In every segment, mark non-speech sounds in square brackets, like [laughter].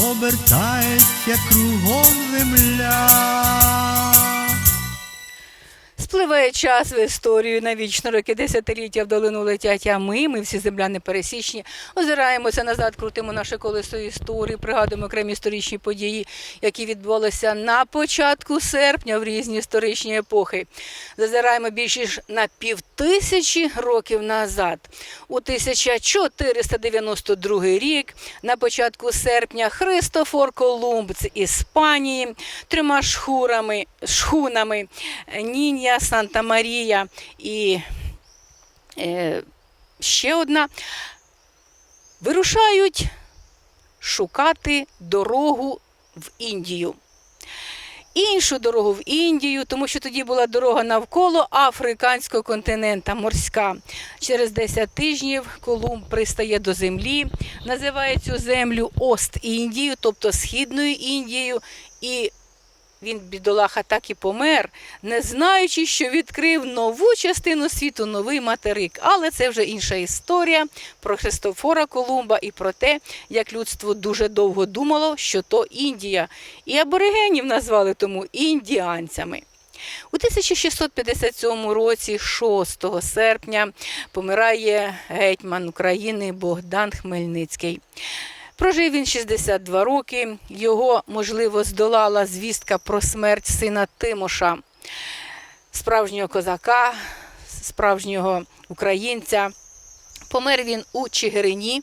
обертається кругом земля. Спливає час в історію навічно роки десятиліття в долину летять, а ми, ми всі земляни пересічні, озираємося назад, крутимо наше колесо історії, пригадуємо окремі історичні події, які відбулися на початку серпня в різні історичні епохи. Зазираємо більше ніж на півтисячі років назад. У 1492 рік, на початку серпня, Христофор Колумб з Іспанії трьома шхурами, шхунами Санта Марія і е, ще одна вирушають шукати дорогу в Індію. Іншу дорогу в Індію, тому що тоді була дорога навколо африканського континента морська. Через 10 тижнів Колумб пристає до землі, називає цю землю Ост-Індією, тобто Східною Індією, і він, бідолаха, так і помер, не знаючи, що відкрив нову частину світу, новий материк. Але це вже інша історія про Христофора Колумба і про те, як людство дуже довго думало, що то Індія. І аборигенів назвали тому індіанцями. У 1657 році, 6 серпня, помирає гетьман України Богдан Хмельницький. Прожив він 62 роки. Його, можливо, здолала звістка про смерть сина Тимоша, справжнього козака, справжнього українця. Помер він у Чигирині,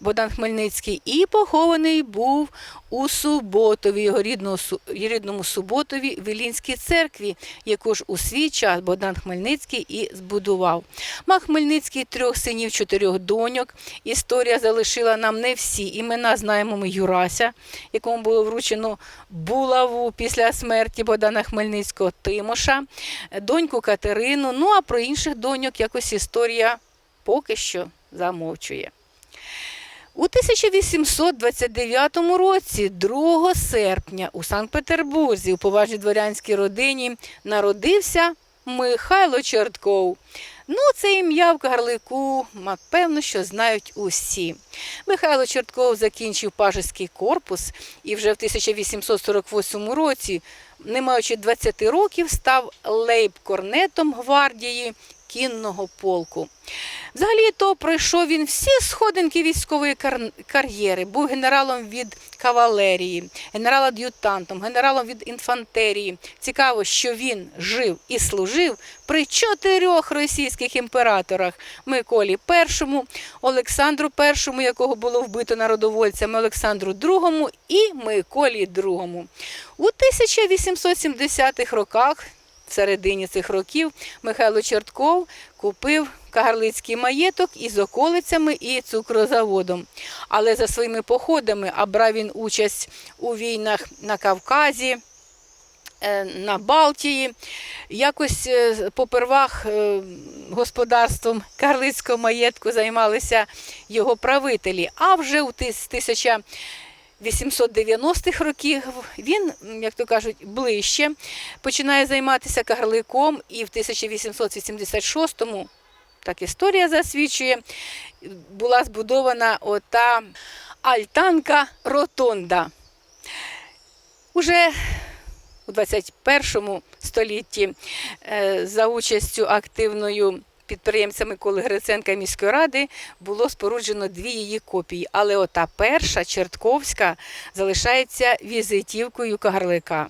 Богдан Хмельницький, і похований був у Суботові, його рідному, Су- рідному Суботові Вілінській церкві, яку ж у свій час Богдан Хмельницький і збудував. Мав Хмельницький трьох синів, чотирьох доньок. Історія залишила нам не всі імена. Знаємо ми Юрася, якому було вручено булаву після смерті Богдана Хмельницького Тимоша, доньку Катерину. Ну а про інших доньок якось історія поки що замовчує. У 1829 році, 2 серпня, у Санкт-Петербурзі, у поважній дворянській родині, народився Михайло Чертков. Ну, це ім'я в Карлику, напевно, що знають усі. Михайло Чертков закінчив пажеський корпус і вже в 1848 році, не маючи 20 років, став лейб-корнетом гвардії кінного полку. Взагалі то пройшов він всі сходинки військової кар- кар'єри, був генералом від кавалерії, генерал-ад'ютантом, генералом від інфантерії. Цікаво, що він жив і служив при чотирьох російських імператорах Миколі І, Олександру І, якого було вбито народовольцями, Олександру II і Миколі II. У 1870-х роках в середині цих років Михайло Чертков купив карлицький маєток із околицями і цукрозаводом. Але за своїми походами, а брав він участь у війнах на Кавказі. Е, на Балтії якось е, попервах е, господарством Карлицького маєтку займалися його правителі. А вже з 1000 890-х років він, як то кажуть, ближче починає займатися карликом, і в 1886 му так історія засвідчує, була збудована ота альтанка Ротонда. Уже у 21 столітті е, за участю активною підприємця Коли Гриценка міської ради було споруджено дві її копії. Але ота перша, Чертковська, залишається візитівкою Кагарлика.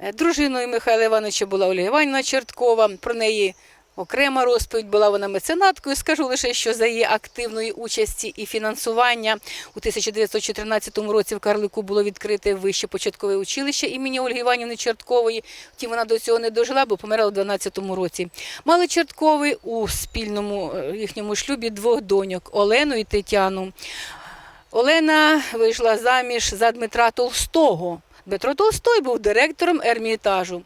Е, Дружиною Михайла Івановича була Ольга Іванівна Черткова. Про неї окрема розповідь була вона меценаткою. Скажу лише, що за її активної участі і фінансування у 1914 році в Карлику було відкрите вище початкове училище імені Ольги Іванівни Чорткової. Втім, вона до цього не дожила, бо померла у 12 році. Мали Чорткови у спільному е, їхньому шлюбі двох доньок Олену і Тетяну. Олена вийшла заміж за Дмитра Толстого. Петро Толстой був директором ермітажу.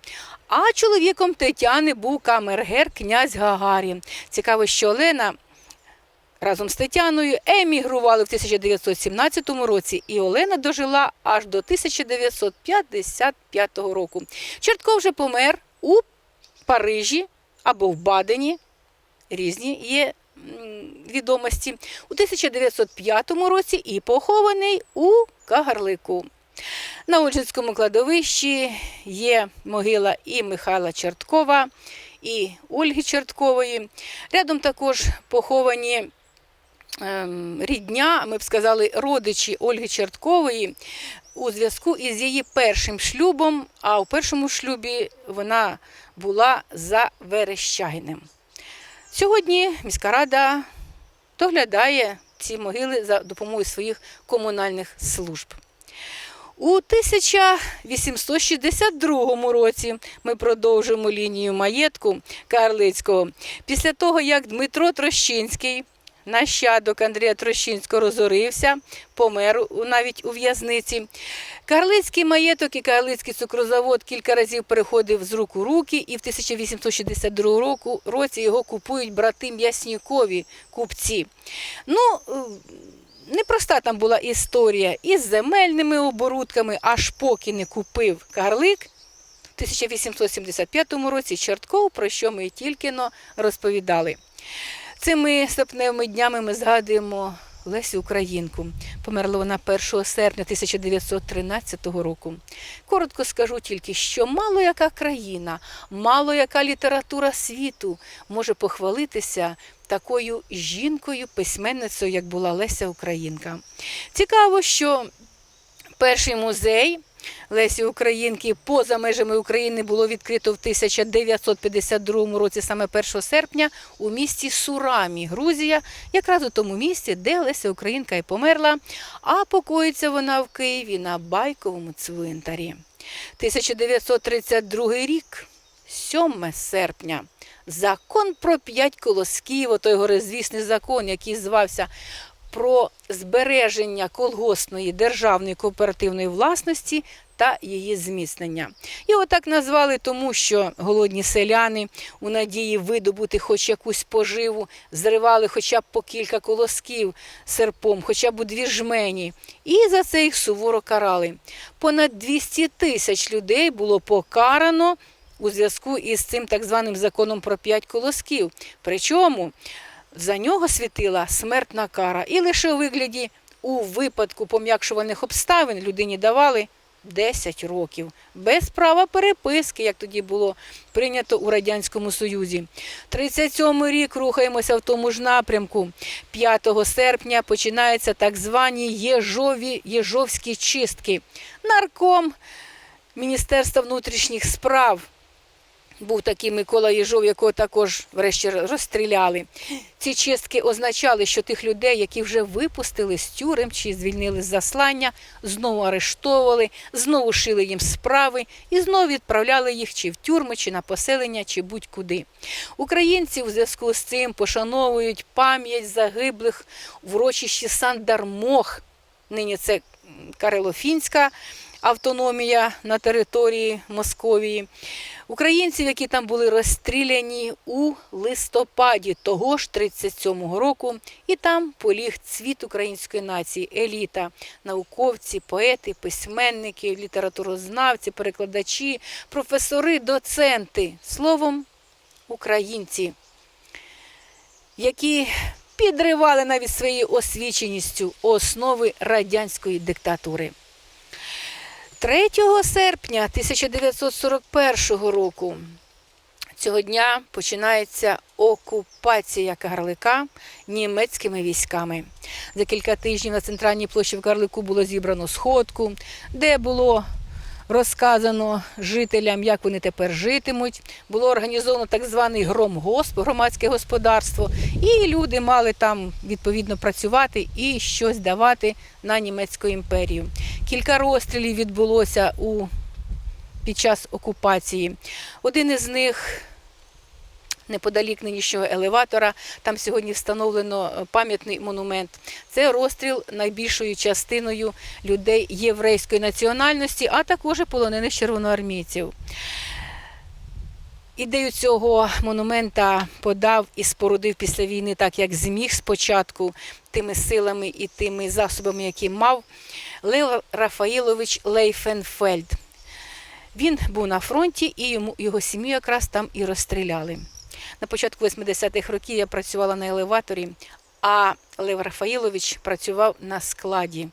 А чоловіком Тетяни був камергер князь Гагарін. Цікаво, що Олена разом з Тетяною емігрували в 1917 році, і Олена дожила аж до 1955 року. Чортков вже помер у Парижі або в Бадені. Різні є відомості. У 1905 році і похований у Кагарлику. На Ольжицькому кладовищі є могила і Михайла Черткова, і Ольги Черткової. Рядом також поховані ем, рідня, ми б сказали, родичі Ольги Черткової у зв'язку із її першим шлюбом, а у першому шлюбі вона була за Верещагіним. Сьогодні міська рада доглядає ці могили за допомогою своїх комунальних служб. У 1862 році ми продовжимо лінію маєтку Карлицького. Після того, як Дмитро Трощинський, нащадок Андрія Трощинського, розорився, помер навіть у в'язниці. Карлицький маєток і Карлицький цукрозавод кілька разів переходив з рук у руки, і в 1862 року, році його купують брати М'яснікові купці. Ну, е, непроста там була історія із земельними оборудками, аж поки не купив Карлик. В 1875 році Чортков, про що ми тільки но розповідали. Цими серпневими днями ми згадуємо Лесю Українку. Померла вона 1 серпня 1913 року. Коротко скажу тільки, що мало яка країна, мало яка література світу може похвалитися такою жінкою, письменницею, як була Леся Українка. Цікаво, що перший музей Лесі Українки поза межами України було відкрито в 1952 році, саме 1 серпня, у місті Сурамі, Грузія, якраз у тому місці, де Леся Українка і померла, а покоїться вона в Києві на Байковому цвинтарі. 1932 рік, 7 серпня. Закон про п'ять колосків, отой горизвісний закон, який звався про збереження колгоспної державної кооперативної власності та її зміцнення. І отак назвали тому, що голодні селяни у надії видобути хоч якусь поживу, зривали хоча б по кілька колосків серпом, хоча б у дві жмені, і за це їх суворо карали. Понад 200 тисяч людей було покарано у зв'язку із цим так званим законом про п'ять колосків. Причому за нього світила смертна кара. І лише у вигляді у випадку пом'якшувальних обставин людині давали 10 років без права переписки, як тоді було прийнято у Радянському Союзі. 37 рік рухаємося в тому ж напрямку. 5 серпня починаються так звані Єжові, Єжовські чистки. Нарком Міністерства внутрішніх справ був такий Микола Єжов, якого також врешті розстріляли. Ці чистки означали, що тих людей, які вже випустили з тюрем чи звільнили з заслання, знову арештовували, знову шили їм справи і знову відправляли їх чи в тюрми, чи на поселення, чи будь-куди. Українці у зв'язку з цим пошановують пам'ять загиблих в урочищі Сандармох. Нині це Карелофінська автономія на території Московії. Українців, які там були розстріляні у листопаді того ж 37-го року, і там поліг цвіт української нації, еліта, науковці, поети, письменники, літературознавці, перекладачі, професори, доценти, словом, українці, які підривали навіть своєю освіченістю основи радянської диктатури. 3 серпня 1941 року цього дня починається окупація Карлика німецькими військами. За кілька тижнів на центральній площі в Карлику було зібрано сходку, де було розказано жителям, як вони тепер житимуть. Було організовано так званий громгосп, громадське господарство, і люди мали там відповідно працювати і щось давати на німецьку імперію. Кілька розстрілів відбулося у, під час окупації. Один із них Неподалік нинішнього елеватора, там сьогодні встановлено е, пам'ятний монумент. Це розстріл найбільшою частиною людей єврейської національності, а також полонених червоноармійців. Ідею цього монумента подав і спорудив після війни, так як зміг спочатку тими силами і тими засобами, які мав Лев Рафаїлович Лейфенфельд. Він був на фронті і йому його сім'ю якраз там і розстріляли. На початку 80-х років я працювала на елеваторі, а Лев Рафаїлович працював на складі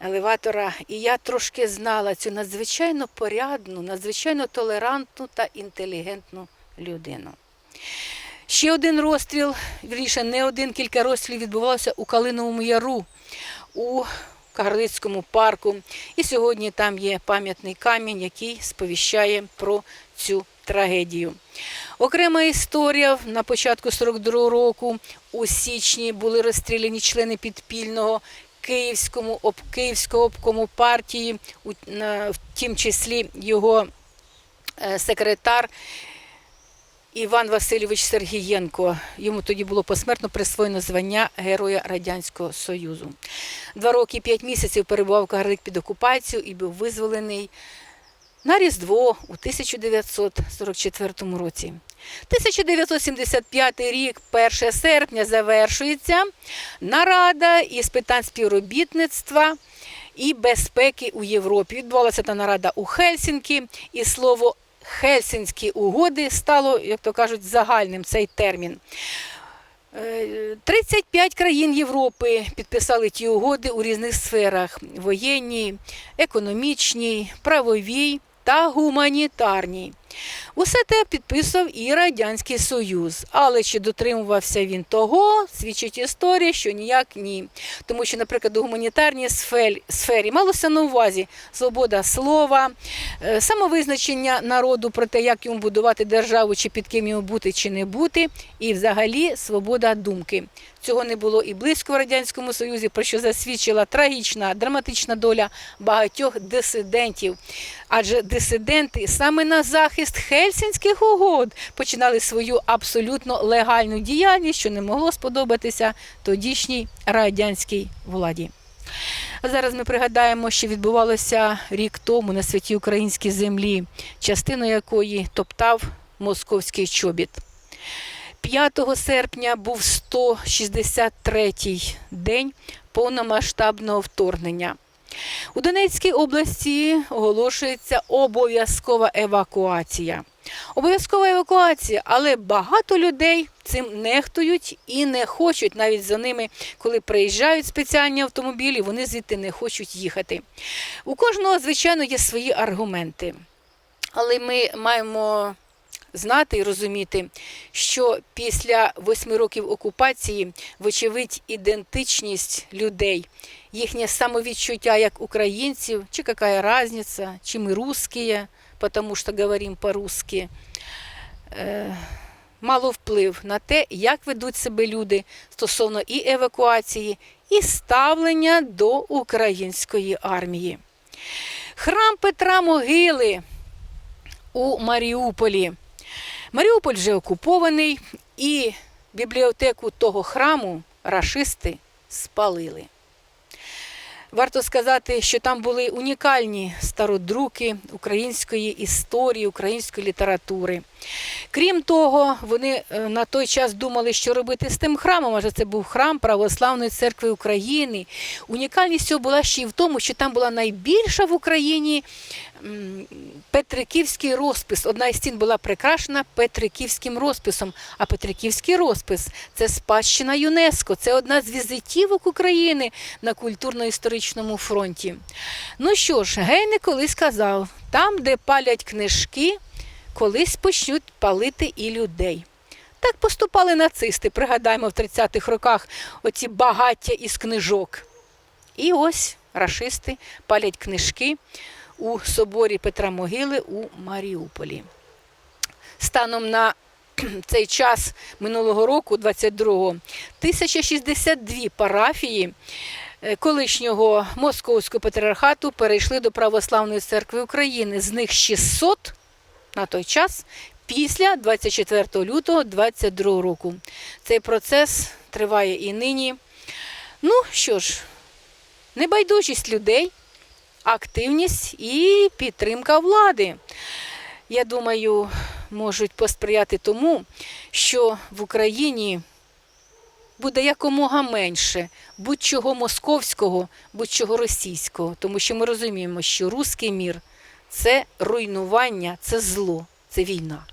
елеватора. І я трошки знала цю надзвичайно порядну, надзвичайно толерантну та інтелігентну людину. Ще один розстріл, вірніше, не один, кілька розстрілів відбувалося у Калиновому Яру у Кагарлицькому парку. І сьогодні там є пам'ятний камінь, який сповіщає про цю трагедію. Окрема історія на початку 42-го року у січні були розстріляні члени підпільного Київському об Київського обкому партії, у, на, в тім числі його е, секретар Іван Васильович Сергієнко. Йому тоді було посмертно присвоєно звання Героя Радянського Союзу. Два роки і п'ять місяців перебував Кагарлик під окупацією і був визволений на Різдво у 1944 році. 1975 рік, 1 серпня, завершується нарада із питань співробітництва і безпеки у Європі. Відбувалася та нарада у Хельсінкі, і слово Хельсінські угоди стало, як то кажуть, загальним цей термін. Е, 35 країн Європи підписали ті угоди у різних сферах: воєнній, економічній, правовій та гуманітарній. Усе те підписав і Радянський Союз. Але чи дотримувався він того, свідчить історія, що ніяк ні. Тому що, наприклад, у гуманітарній сфері, малося на увазі свобода слова, е, самовизначення народу про те, як йому будувати державу, чи під ким йому бути, чи не бути, і взагалі свобода думки. Цього не було і близько в Радянському Союзі, про що засвідчила трагічна, драматична доля багатьох дисидентів. Адже дисиденти саме на захист Хельсінських угод починали свою абсолютно легальну діяльність, що не могло сподобатися тодішній радянській владі. Зараз ми пригадаємо, що відбувалося рік тому на святій українській землі, частину якої топтав московський чобіт. 5 серпня був 163-й день повномасштабного вторгнення. У Донецькій області оголошується обов'язкова евакуація. Обов'язкова евакуація, але багато людей цим нехтують і не хочуть навіть за ними, коли приїжджають спеціальні автомобілі, вони звідти не хочуть їхати. У кожного, звичайно, є свої аргументи. Але ми маємо знати і розуміти, що після восьми років окупації, вочевидь, ідентичність людей, їхнє самовідчуття як українців, чи яка різниця, чи ми русські, тому що говоримо по-русски, е, мало вплив на те, як ведуть себе люди стосовно і евакуації, і ставлення до української армії. Храм Петра Могили у Маріуполі. Маріуполь вже окупований, і бібліотеку того храму рашисти спалили. Варто сказати, що там були унікальні стародруки української історії, української літератури. Крім того, вони е, на той час думали, що робити з тим храмом, адже це був храм Православної церкви України. Унікальність цього була ще й в тому, що там була найбільша в Україні Петриківський розпис. Одна із стін була прикрашена Петриківським розписом. А Петриківський розпис це спадщина ЮНЕСКО. Це одна з візитівок України на культурно-історичному фронті. Ну що ж, Гейне колись казав: там, де палять книжки, колись почнуть палити і людей. Так поступали нацисти, пригадаємо в 30-х роках оці багаття із книжок. І ось рашисти палять книжки у соборі Петра Могили у Маріуполі. Станом на [clears throat] цей час минулого року, 22-го, 1062 парафії е, колишнього московського патріархату перейшли до Православної церкви України. З них 600 на той час після 24 лютого 22 року. Цей процес триває і нині. Ну що ж, небайдужість людей, активність і підтримка влади. Я думаю, можуть посприяти тому, що в Україні буде якомога менше будь-чого московського, будь-чого російського, тому що ми розуміємо, що руський мір це руйнування, це зло, це війна.